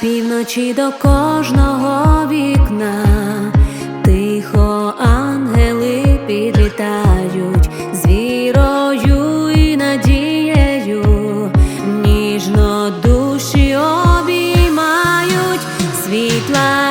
Півночі до кожного вікна, тихо ангели підлітають з вірою і надією, ніжно душі обіймають світла.